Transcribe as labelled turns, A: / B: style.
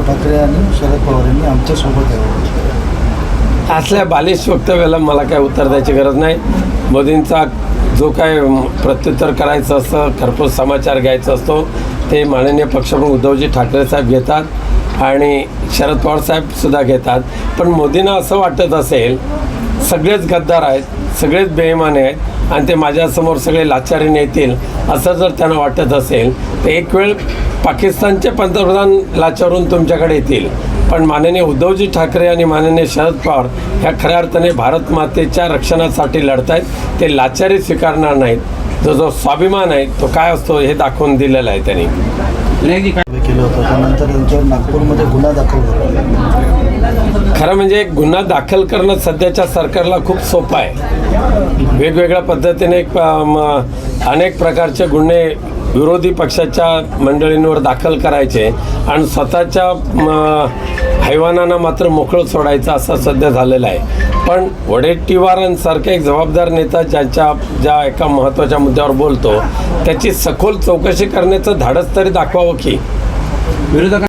A: उद्धव ठाकरे आणि शरद पवार यांनी आमच्यासोबत यावं.
B: असल्या बालिश वक्तव्याला मला काय उत्तर द्यायची गरज नाही. मोदींचा जो काय प्रत्युत्तर करायचं असतं घरपोच समाचार घ्यायचा असतो ते माननीय पक्षप्रमुख उद्धवजी ठाकरे साहेब घेतात आणि शरद पवार साहेबसुद्धा घेतात. पण मोदींना असं वाटत असेल सगळेच गद्दार आहेत सगळेच बेईमाने आहेत आणि ते माझ्यासमोर सगळे लाचारीने येतील असं जर त्यांना वाटत असेल तर एक वेळ पाकिस्तानचे पंतप्रधान लाचारून तुमच्याकडे येतील. पण माननीय उद्धवजी ठाकरे आणि माननीय शरद पवार ह्या खऱ्या अर्थाने भारत मातेच्या रक्षणासाठी लढत आहेत ते लाचारी स्वीकारणार नाहीत. जो जो स्वाभिमान आहे तो काय असतो हे दाखवून दिलेलं आहे त्यांनी.
A: केलं होतं. त्यानंतर त्यांच्यावर नागपूरमध्ये गुन्हा दाखल झाला.
B: खरं म्हणजे गुन्हा दाखल करणं सध्याच्या सरकारला खूप सोपं आहे. वेगवेगळ्या पद्धतीने एक, अनेक प्रकारचे गुन्हे विरोधी पक्षाच्या मंडळींवर दाखल करायचे आणि स्वतःच्या हैवानांना मात्र मोकळं सोडायचं असं सध्या झालेलं आहे. पण वडेट्टीवारांसारखा एक जबाबदार नेता ज्याच्या ज्या एका महत्त्वाच्या मुद्द्यावर बोलतो त्याची सखोल चौकशी करण्याचं धाडस तरी दाखवावं की?
C: विरोधक